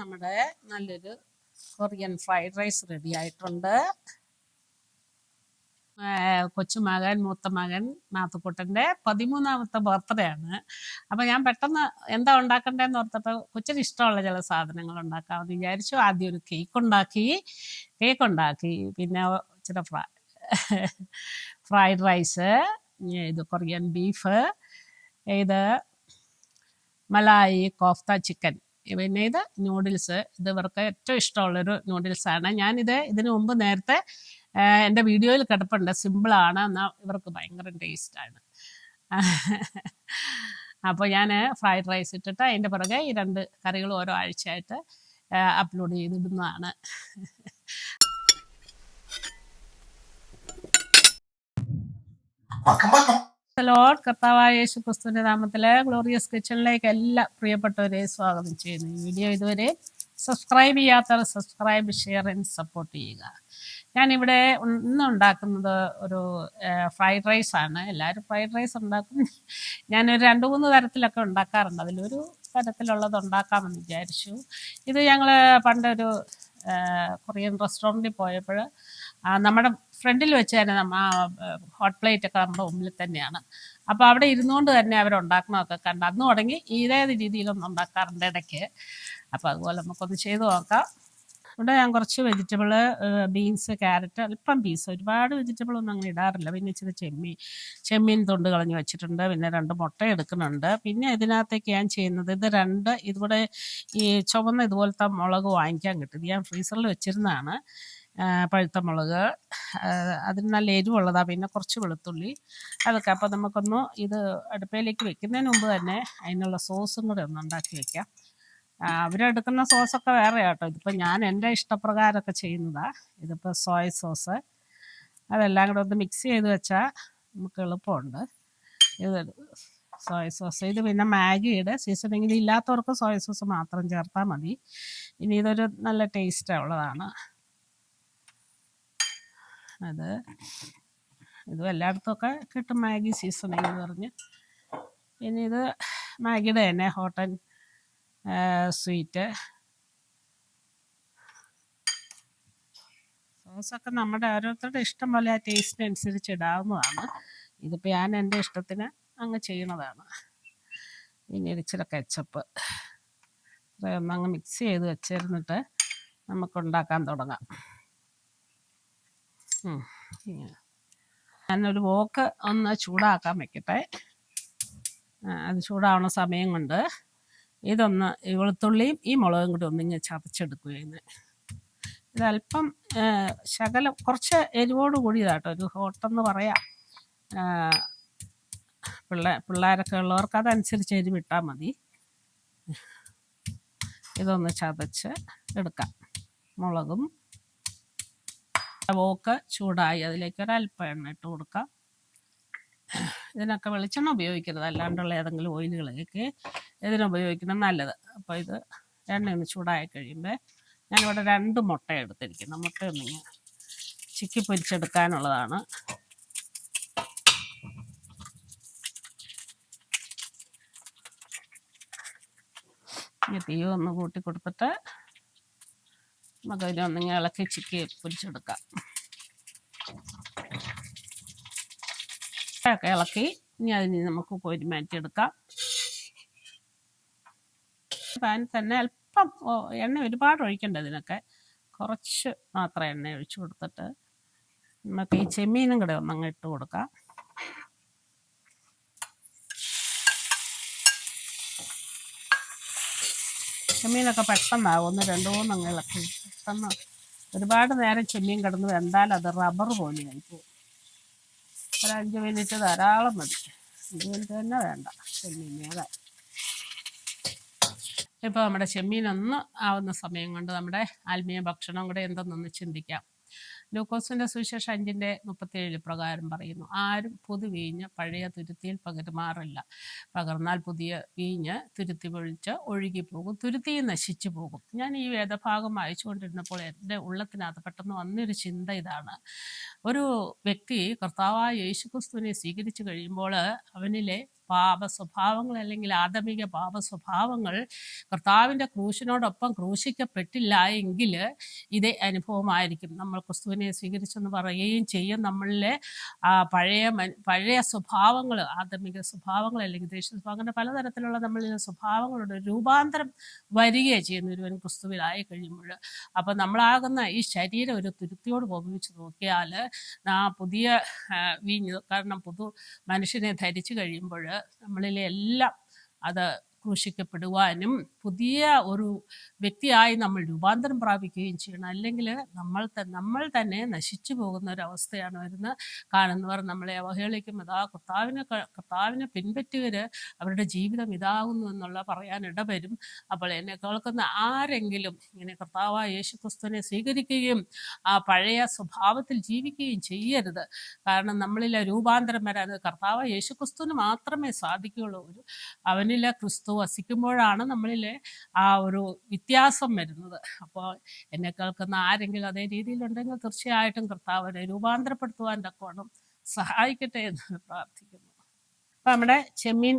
നമ്മുടെ നല്ലൊരു Korean fried rice ready ആയിട്ടുണ്ട്. കൊച്ചുമകൻ മൂത്ത മകൻ നാത്തുക്കൂട്ടന്റെ പതിമൂന്നാമത്തെ ബർത്ത്ഡേ ആണ്. അപ്പം ഞാൻ പെട്ടെന്ന് എന്താ ഉണ്ടാക്കണ്ടേന്ന് ഓർത്തപ്പോൾ കൊച്ചിന് ഇഷ്ടമുള്ള ചില സാധനങ്ങൾ ഉണ്ടാക്കാമെന്ന് വിചാരിച്ചു. ആദ്യം ഒരു കേക്ക് ഉണ്ടാക്കി കേക്ക് ഉണ്ടാക്കി. പിന്നെ ചില ഫ്രൈ ഫ്രൈഡ് റൈസ് ഇത് കൊറിയൻ ബീഫ് ഇത് മലായി കോഫ്ത ചിക്കൻ പിന്നെ ഇത് നൂഡിൽസ് ഇത് ഇവർക്ക് ഏറ്റവും ഇഷ്ടമുള്ളൊരു നൂഡിൽസാണ് ഞാനിത് ഇതിനു മുമ്പ് നേരത്തെ എന്റെ വീഡിയോയിൽ കിടപ്പുണ്ട്. സിമ്പിളാണ് എന്നാൽ ഇവർക്ക് ഭയങ്കര ടേസ്റ്റാണ് അപ്പോൾ ഞാൻ ഫ്രൈഡ് റൈസ് ഇട്ടിട്ട് അതിന്റെ പുറകെ ഈ രണ്ട് കറികൾ ഓരോ ആഴ്ചയായിട്ട് അപ്ലോഡ് ചെയ്തിടുന്നതാണ്. പക്കം welcome. ലോഡ് കർത്താവായ യേശു ക്രിസ്തുവിന്റെ നാമത്തിലെ ഗ്ലോറിയസ് കിച്ചണിലേക്ക് എല്ലാ പ്രിയപ്പെട്ടവരെ സ്വാഗതം ചെയ്യുന്നു. ഈ വീഡിയോ ഇതുവരെ സബ്സ്ക്രൈബ് ചെയ്യാത്തവർ സബ്സ്ക്രൈബ് ഷെയർ ആൻഡ് സപ്പോർട്ട് ചെയ്യുക. ഞാനിവിടെ ഇന്ന് ഉണ്ടാക്കുന്നത് ഒരു ഫ്രൈഡ് റൈസ് ആണ്. എല്ലാവരും ഫ്രൈഡ് റൈസ് ഉണ്ടാക്കും. ഞാനൊരു രണ്ട് മൂന്ന് തരത്തിലൊക്കെ ഉണ്ടാക്കാറുണ്ട്. അതിലൊരു തരത്തിലുള്ളത് ഉണ്ടാക്കാമെന്ന് വിചാരിച്ചു. ഇത് ഞങ്ങൾ പണ്ടൊരു കൊറിയൻ റെസ്റ്റോറന്റിൽ പോയപ്പോൾ നമ്മുടെ ഫ്രണ്ടിൽ വെച്ചായിരുന്നു നമ്മ ഹോട്ട് പ്ലേറ്റ് ഒക്കെ നമ്മുടെ മുമ്പിൽ തന്നെയാണ്. അപ്പോൾ അവിടെ ഇരുന്നുകൊണ്ട് തന്നെ അവർ ഉണ്ടാക്കണമൊക്കെ കണ്ട് അന്ന് തുടങ്ങി ഇതേ രീതിയിലൊന്നും ഉണ്ടാക്കാറുണ്ട് ഇടയ്ക്ക്. അപ്പോൾ അതുപോലെ നമുക്കൊന്ന് ചെയ്തു നോക്കാം. ഇവിടെ ഞാൻ കുറച്ച് വെജിറ്റബിൾ ബീൻസ് ക്യാരറ്റ് അല്പം പീസ് ഒരുപാട് വെജിറ്റബിൾ ഒന്നും അങ്ങനെ ഇടാറില്ല. പിന്നെ ഇച്ചിരി ചെമ്മീൻ ചെമ്മീൻ തൊണ്ട് കളഞ്ഞ് വെച്ചിട്ടുണ്ട്. പിന്നെ രണ്ട് മുട്ട എടുക്കുന്നുണ്ട്. പിന്നെ ഇതിനകത്തേക്ക് ഞാൻ ചെയ്യുന്നത് ഇത് രണ്ട് ഇതിവിടെ ഈ ചുവന്ന ഇതുപോലത്തെ മുളക് വാങ്ങിക്കാൻ കിട്ടും. ഇത് ഞാൻ ഫ്രീസറിൽ വെച്ചിരുന്നതാണ്. പഴുത്ത മുളക് അതിന് നല്ല എരിവുള്ളതാണ് പിന്നെ കുറച്ച് വെളുത്തുള്ളി. അതൊക്കെ അപ്പോൾ നമുക്കൊന്ന് ഇത് അടുപ്പയിലേക്ക് വെക്കുന്നതിന് മുമ്പ് തന്നെ അതിനുള്ള സോസും കൂടെ ഒന്ന് ഉണ്ടാക്കി വെക്കാം. അവരെടുക്കുന്ന സോസൊക്കെ വേറെ കേട്ടോ ഇതിപ്പോൾ ഞാൻ എന്റെ ഇഷ്ടപ്രകാരമൊക്കെ ചെയ്യുന്നതാണ് ഇതിപ്പോൾ സോയ സോസ്. അതെല്ലാം കൂടെ ഒന്ന് മിക്സ് ചെയ്ത് വെച്ചാൽ നമുക്ക് എളുപ്പമുണ്ട്. ഇത് സോയ സോസ്. ഇത് പിന്നെ മാഗിയുടെ സീസണിങ്ങിൽ ഇല്ലാത്തവർക്ക് സോയ സോസ് മാത്രം ചേർത്താൽ മതി. ഇനി ഇതൊരു നല്ല ടേസ്റ്റ് ഉള്ളതാണ്. അത് ഇതും എല്ലായിടത്തും ഒക്കെ കിട്ടും മാഗി സീസണിങ് എന്ന് പറഞ്ഞ്. ഇനി ഇത് മാഗിയുടെ തന്നെ ഹോട്ട് ആൻഡ് സ്വീറ്റ്. സോസൊക്കെ നമ്മുടെ ഓരോരുത്തരുടെ ഇഷ്ടം പോലെ ആ ടേസ്റ്റിനനുസരിച്ച് ഇടാവുന്നതാണ്. ഇതിപ്പോൾ ഞാൻ എന്റെ ഇഷ്ടത്തിന് അങ്ങ് ചെയ്യണതാണ്. ഇനി ഇച്ചിരി കെച്ചപ്പ് ഇത്രയൊന്നങ്ങ് മിക്സ് ചെയ്ത് വെച്ചിരുന്നിട്ട് നമുക്ക് ഉണ്ടാക്കാൻ തുടങ്ങാം. ഞാനൊരു വോക്ക് ഒന്ന് ചൂടാക്കാൻ വെക്കട്ടെ. അത് ചൂടാവണ സമയം കൊണ്ട് ഇതൊന്ന് ഈ വെളുത്തുള്ളിയും ഈ മുളകും കൂടി ഒന്ന് ഒന്നിങ്ങനെ ചതച്ചെടുക്കുകയെന്ന് ഇതല്പം ആ, ശകലം കുറച്ച് എരിവോട് കൂടിയതാട്ടോ. ഒരു ഹോട്ടെന്ന് പറയാം. പിള്ളേ പിള്ളേരൊക്കെ ഉള്ളവർക്ക് അതനുസരിച്ച് എരിവിട്ടാൽ മതി. ഇതൊന്ന് ചതച്ച് എടുക്കാം. മുളകും വോക്ക് ചൂടായി. അതിലേക്ക് ഒരല്പം എണ്ണ ഇട്ട് കൊടുക്കാം. ഇതിനൊക്കെ വെളിച്ചെണ്ണ ഉപയോഗിക്കരുത്. അല്ലാണ്ടുള്ള ഏതെങ്കിലും ഓയിലുകളൊക്കെ ഇതിനുപയോഗിക്കുന്നത് നല്ലത്. അപ്പോൾ ഇത് എണ്ണ ഒന്ന് ചൂടായി കഴിയുമ്പോൾ ഞാനിവിടെ രണ്ട് മുട്ട എടുത്തിരിക്കുന്നു. മുട്ട ഒന്നിങ്ങനെ ചിക്കി പൊരിച്ചെടുക്കാനുള്ളതാണ്. തീ ഒന്ന് കൂട്ടി കൊടുത്തിട്ട് നമുക്ക് അതിനെ ഒന്നിങ്ങനെ ഇളക്കി ചിക്കി പൊരിച്ചെടുക്കാം. ഒക്കെ ഇളക്കി ഇനി അതിന് നമുക്ക് കോരി മാറ്റിയെടുക്കാം. പാൻ തന്നെ അല്പം എണ്ണ ഒരുപാട് ഒഴിക്കണ്ട ഇതിനൊക്കെ. കുറച്ച് മാത്രം എണ്ണ ഒഴിച്ചു കൊടുത്തിട്ട് നമുക്ക് ഈ ചെമ്മീനും കൂടെ ഒന്നങ്ങ് ഇട്ട് കൊടുക്കാം. ചെമ്മീനൊക്കെ പെട്ടെന്നാകും ഒന്ന് രണ്ട് മൂന്നങ്ങ് പെട്ടെന്ന് ഒരുപാട് നേരം ചെമ്മീൻ കിടന്ന് വെന്താൽ അത് റബ്ബർ പോലെയായി പോകും ഒരു അഞ്ച് മിനിറ്റ് ധാരാളം മതി. അഞ്ച് മിനിറ്റ് തന്നെ വേണ്ട ചെമ്മീൻ ഇപ്പോൾ നമ്മുടെ ചെമ്മീനൊന്ന് ആവുന്ന സമയം കൊണ്ട് നമ്മുടെ ആത്മീയ ഭക്ഷണം കൂടെ എന്തെന്നൊന്ന് ചിന്തിക്കാം. ലൂക്കോസിന്റെ സുവിശേഷം അഞ്ചിന്റെ മുപ്പത്തിയേഴ് പ്രകാരം പറയുന്നു ആരും പുതു വീഞ്ഞ് പഴയ തുരുത്തിയിൽ പകരുമാറില്ല. പകർന്നാൽ പുതിയ വീഞ്ഞ് തുരുത്തി പൊഴിച്ച് ഒഴുകിപ്പോകും തുരുത്തി നശിച്ചു പോകും. ഞാൻ ഈ വേദഭാഗം വായിച്ചുകൊണ്ടിരുന്നപ്പോൾ എന്റെ ഉള്ളത്തിനകത്ത് പെട്ടെന്ന് വന്നൊരു ചിന്ത ഇതാണ്. ഒരു വ്യക്തി കർത്താവായ യേശുക്രിസ്തുവിനെ സ്വീകരിച്ചു കഴിയുമ്പോൾ അവനിലെ പാപ സ്വഭാവങ്ങൾ അല്ലെങ്കിൽ ആദമിക പാപ സ്വഭാവങ്ങൾ കർത്താവിന്റെ ക്രൂശിനോടൊപ്പം ക്രൂശിക്കപ്പെട്ടില്ല എങ്കിൽ ഇതേ അനുഭവമായിരിക്കും. നമ്മൾ ക്രിസ്തുവിനെ സ്വീകരിച്ചെന്ന് പറയുകയും ചെയ്യും. നമ്മളിലെ പഴയ പഴയ സ്വഭാവങ്ങൾ ആദമിക സ്വഭാവങ്ങൾ അല്ലെങ്കിൽ ദേശീയ സ്വഭാവം അങ്ങനെ പലതരത്തിലുള്ള നമ്മളിലെ സ്വഭാവങ്ങളുടെ രൂപാന്തരം വരികയാണ് ചെയ്യുന്ന ഒരുവൻ ക്രിസ്തുവിലായി കഴിയുമ്പോൾ. അപ്പം നമ്മളാകുന്ന ഈ ശരീരം ഒരു തുരുത്തിയോട് ഉപയോഗിച്ച് നോക്കിയാൽ ആ പുതിയ വീഞ്ഞ് കാരണം പുതു മനുഷ്യനെ ധരിച്ചു കഴിയുമ്പോൾ നമ്മളിലെ എല്ലാം അത് ക്രൂശിക്കപ്പെടുവാനും പുതിയ ഒരു വ്യക്തിയായി നമ്മൾ രൂപാന്തരം പ്രാപിക്കുകയും ചെയ്യണം. അല്ലെങ്കിൽ നമ്മൾ നമ്മൾ തന്നെ നശിച്ചു പോകുന്ന ഒരു അവസ്ഥയാണ് വരുന്നത്. കാണുന്നവർ നമ്മളെ അവഹേളിക്കും. ഇതാ കർത്താവിനെ കർത്താവിനെ പിൻപറ്റിയവർ അവരുടെ ജീവിതം ഇതാകുന്നു എന്നുള്ള പറയാൻ ഇടവരും. അപ്പോൾ എന്നെ കേൾക്കുന്ന ആരെങ്കിലും ഇങ്ങനെ കർത്താവായ യേശു ക്രിസ്തുവിനെ സ്വീകരിക്കുകയും ആ പഴയ സ്വഭാവത്തിൽ ജീവിക്കുകയും ചെയ്യരുത്. കാരണം നമ്മളിലെ രൂപാന്തരം വരാൻ കർത്താവ് യേശു ക്രിസ്തുവിന് മാത്രമേ സാധിക്കുകയുള്ളൂ. അവനിലെ ക്രിസ്തു വസിക്കുമ്പോഴാണ് നമ്മളിലെ ആ ഒരു വ്യത്യാസം വരുന്നത്. അപ്പോൾ എന്നെ കേൾക്കുന്ന ആരെങ്കിലും അതേ രീതിയിലുണ്ടെങ്കിൽ തീർച്ചയായിട്ടും കർത്താവിനെ രൂപാന്തരപ്പെടുത്തുവാൻ തക്കവണ്ണം സഹായിക്കട്ടെ എന്ന് പ്രാർത്ഥിക്കുന്നു. അപ്പം നമ്മുടെ ചെമ്മീൻ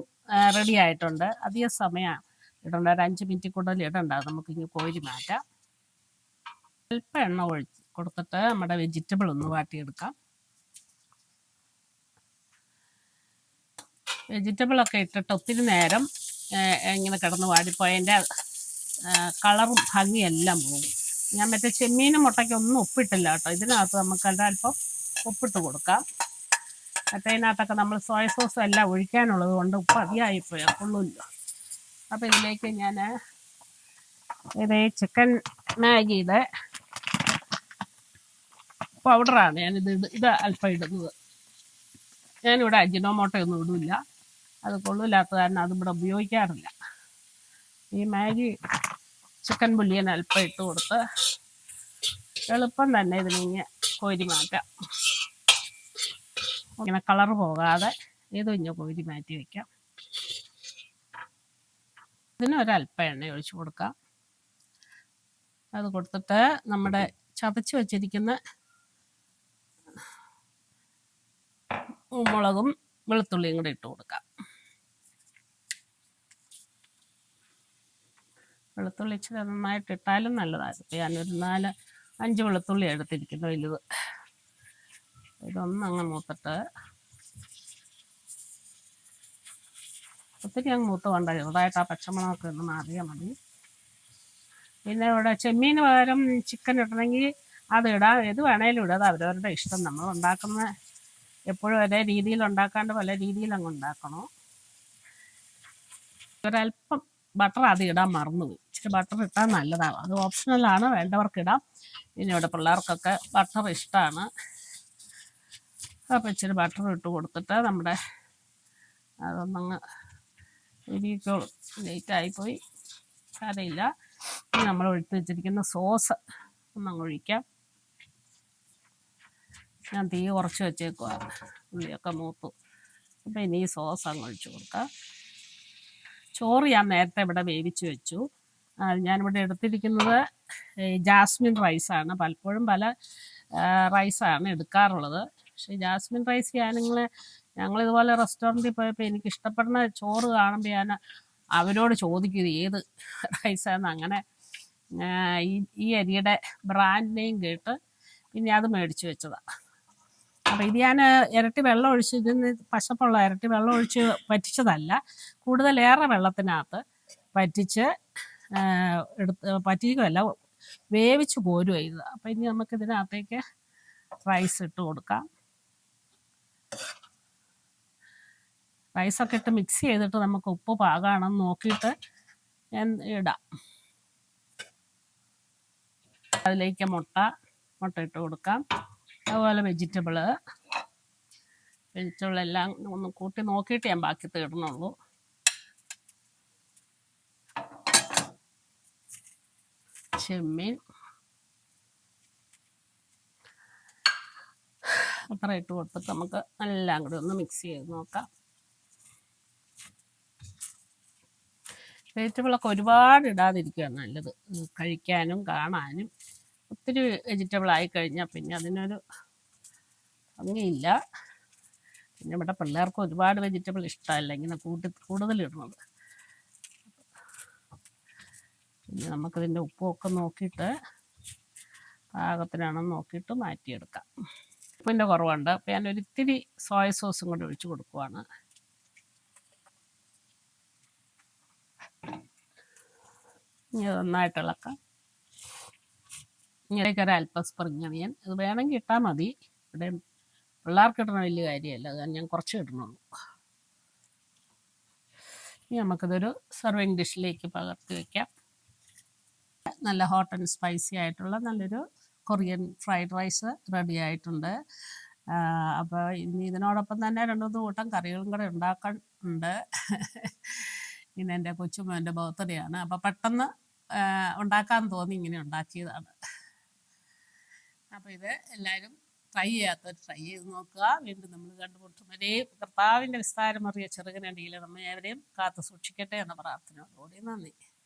റെഡി ആയിട്ടുണ്ട്. അധിക സമയം ഇടണ്ട. ഒരു അഞ്ച് മിനിറ്റ് കൂടുതൽ ഇടണ്ട. നമുക്കിങ്ങ് കോരി മാറ്റാം. അല്പം എണ്ണ ഒഴിച്ച് കൊടുത്തിട്ട് നമ്മുടെ വെജിറ്റബിൾ ഒന്ന് വാട്ടിയെടുക്കാം. വെജിറ്റബിളൊക്കെ ഇട്ടിട്ട് ഒത്തിരി നേരം ഇങ്ങനെ കിടന്ന് വാടിപ്പോയതിന്റെ കളറും ഭംഗിയെല്ലാം പോകും ഞാൻ മറ്റേ ചെമ്മീനും മുട്ടയ്ക്ക് ഒന്നും ഉപ്പിട്ടില്ല കേട്ടോ. ഇതിനകത്ത് നമുക്ക് അല്പം ഉപ്പിട്ട് കൊടുക്കാം. മറ്റേതിനകത്തൊക്കെ നമ്മൾ സോയ സോസ് എല്ലാം ഒഴിക്കാനുള്ളത് കൊണ്ട് ഉപ്പ് അധികമായിപ്പോയി കൊള്ളില്ല അപ്പോൾ ഇതിലേക്ക് ഞാൻ ഇത് ചിക്കൻ മാഗിയുടെ പൗഡറാണ് ഞാനിത് ഇത് അല്പം ഇടുന്നത്. ഞാനിവിടെ അജിനോമോട്ടോ ഒന്നും ഇടില്ല. അത് കൊള്ളില്ലാത്ത കാരണം അത് ഇവിടെ ഉപയോഗിക്കാറില്ല. ഈ മാഗി ചിക്കൻ ബുല്ലിയൻ അല്പം ഇട്ട് കൊടുത്ത് എളുപ്പം തന്നെ ഇതിനെ കോരി മാറ്റാം. ഇങ്ങനെ കളർ പോകാതെ ഏതോ ഇഞ്ഞ കോരി മാറ്റി വയ്ക്കാം ഇതിന് ഒരല്പം എണ്ണ ഒഴിച്ചു കൊടുക്കാം. അത് കൊടുത്തിട്ട് നമ്മുടെ ചതച്ച് വെച്ചിരിക്കുന്ന മുളകും വെളുത്തുള്ളിയും കൂടെ ഇട്ട് കൊടുക്കാം. വെളുത്തുള്ളി ഇച്ചിരി നന്നായിട്ട് ഇട്ടാലും നല്ലതായിരുന്നു. ഞാനൊരു നാല് അഞ്ച് വെളുത്തുള്ളി എടുത്തിരിക്കുന്നു വലുത്. ഇതൊന്നങ്ങ് മൂത്തിട്ട് ഒത്തിരി അങ്ങ് മൂത്ത് വേണ്ട ചെറുതായിട്ട് ആ പച്ചമുളകൊക്കെ ഒന്ന് മാറിയാൽ മതി. പിന്നെ ഇവിടെ ചെമ്മീന് പകരം ചിക്കൻ ഇടണമെങ്കിൽ അത് ഇടാം. ഏത് വേണേലും ഇടാം. അത് അവരവരുടെ ഇഷ്ടം. നമ്മൾ ഉണ്ടാക്കുന്ന എപ്പോഴും ഒരേ രീതിയിൽ ഉണ്ടാക്കാണ്ട് പല രീതിയിൽ അങ്ങ് ഉണ്ടാക്കണം. ഒരല്പം ബട്ടർ അത് ഇടാൻ മറന്നുപോയി. ഇച്ചിരി ബട്ടർ ഇട്ടാൽ നല്ലതാണ്. അത് ഓപ്ഷണലാണ് വേണ്ടവർക്ക് ഇടാം. പിന്നെ ഇവിടെ പിള്ളേർക്കൊക്കെ ബട്ടർ ഇഷ്ടമാണ് അപ്പോൾ ഇച്ചിരി ബട്ടർ ഇട്ട് കൊടുത്തിട്ട് നമ്മുടെ അതൊന്നങ്ങ് ഉരുകിക്കോളും ലേറ്റായിപ്പോയി സാരമില്ല. നമ്മൾ ഒഴിച്ച് വെച്ചിരിക്കുന്ന സോസ് ഒന്നങ്ങ് ഒഴിക്കാം. ഞാൻ തീ കുറച്ച് വെച്ചേക്കുവാണ് ഉള്ളിയൊക്കെ മൂത്തു. അപ്പം ഇനി ഈ സോസ് അങ്ങ് ഒഴിച്ചു കൊടുക്കാം. ചോറ് ഞാൻ നേരത്തെ ഇവിടെ വേവിച്ച് വെച്ചു. ഞാനിവിടെ എടുത്തിരിക്കുന്നത് ജാസ്മിൻ റൈസാണ്. പലപ്പോഴും പല റൈസാണ് എടുക്കാറുള്ളത്. പക്ഷേ ജാസ്മിൻ റൈസ് ഞാനിങ്ങൾ ഞങ്ങളിതുപോലെ റെസ്റ്റോറന്റിൽ പോയപ്പോൾ എനിക്ക് ഇഷ്ടപ്പെടുന്ന ചോറ് കാണുമ്പോൾ ഞാൻ അവരോട് ചോദിക്കും ഏത് റൈസാണ് അങ്ങനെ ഈ ഈ അരിയുടെ ബ്രാൻഡ് നെയിം കേട്ട് പിന്നെ അത് മേടിച്ച് വെച്ചതാണ് അപ്പോൾ ഇത് ഞാൻ ഇരട്ടി വെള്ളം ഒഴിച്ച് ഇതിന് പശപ്പുള്ള ഇരട്ടി വെള്ളം ഒഴിച്ച് പറ്റിച്ചതല്ല കൂടുതലേറെ വെള്ളത്തിനകത്ത് പറ്റിച്ച് എടുത്ത് പറ്റിക്കുകയല്ല വേവിച്ച് കോരുക ഇത്. അപ്പം ഇനി നമുക്ക് ഇതിനകത്തേക്ക് റൈസ് ഇട്ട് കൊടുക്കാം. റൈസൊക്കെ ഇട്ട് മിക്സ് ചെയ്തിട്ട് നമുക്ക് ഉപ്പ് പാകാണെന്ന് നോക്കിയിട്ട് ഞാൻ ഇടാം. അതിലേക്ക് മുട്ട മുട്ട ഇട്ട് കൊടുക്കാം. അതുപോലെ വെജിറ്റബിൾ വെജിറ്റബിൾ എല്ലാം ഒന്ന് കൂട്ടി നോക്കിയിട്ട് ഞാൻ ബാക്കി തീർന്നുള്ളൂ ചെമ്മീൻ. അത്ര ഇട്ട് കൊടുത്തിട്ട് നമുക്ക് എല്ലാം കൂടി ഒന്ന് മിക്സ് ചെയ്ത് നോക്കാം. വെജിറ്റബിളൊക്കെ ഒരുപാട് ഇടാതിരിക്കുകയാണ് നല്ലത്. കഴിക്കാനും കാണാനും. ഒത്തിരി വെജിറ്റബിൾ ആയി കഴിഞ്ഞാൽ പിന്നെ അതിനൊരു ഭംഗിയില്ല. പിന്നെ ഇവിടെ പിള്ളേർക്ക് ഒരുപാട് വെജിറ്റബിൾ ഇഷ്ടമല്ല ഇങ്ങനെ കൂട്ടി കൂടുതലിടുന്നത് പിന്നെ നമുക്കിതിന്റെ ഉപ്പുമൊക്കെ നോക്കിയിട്ട് പാകത്തിനാണെന്ന് നോക്കിയിട്ട് മാറ്റിയെടുക്കാം. ഉപ്പിന്റെ കുറവുണ്ട്. അപ്പോൾ ഞാൻ ഒരിത്തിരി സോയ സോസും കൂടി ഒഴിച്ചു കൊടുക്കുവാണ്. ഇനി നന്നായിട്ട് ഇളക്കാം. ഇങ്ങനെയൊക്കെ ഒരു അല്പം സ്പ്രിങ് അണിയൻ അത് വേണമെങ്കിൽ ഇട്ടാൽ മതി. ഇവിടെ പിള്ളേർക്ക് ഇടണ വലിയ കാര്യമല്ല. അത് ഞാൻ കുറച്ച് ഇടണുള്ളൂ. ഇനി നമുക്കിതൊരു സെർവിങ് ഡിഷിലേക്ക് പകർത്തി വയ്ക്കാം നല്ല ഹോട്ട് ആൻഡ് സ്പൈസി ആയിട്ടുള്ള നല്ലൊരു കൊറിയൻ ഫ്രൈഡ് റൈസ് റെഡി ആയിട്ടുണ്ട്. അപ്പോൾ ഇനി ഇതിനോടൊപ്പം തന്നെ രണ്ട് മൂന്ന് കൂട്ടം കറികളും കൂടെ ഉണ്ടാക്കാൻ ഉണ്ട്. ഇന്ന് എന്റെ കൊച്ചുമോന്റെ ബർത്ത്ഡേ ആണ്. അപ്പോൾ പെട്ടെന്ന് ഉണ്ടാക്കാൻ തോന്നി ഇങ്ങനെ ഉണ്ടാക്കിയതാണ്. അപ്പോൾ ഇത് എല്ലാവരും ട്രൈ ചെയ്യാത്തവർ ട്രൈ ചെയ്ത് നോക്കുക. വീണ്ടും നമ്മൾ കണ്ടുമുട്ടും വരെ കർത്താവിന്റെ വിസ്താരമറിയ ചെറുകനടിയിൽ നമ്മെ ഏവരെയും കാത്തു സൂക്ഷിക്കട്ടെ എന്ന പ്രാർത്ഥനയോടുകൂടി നന്ദി.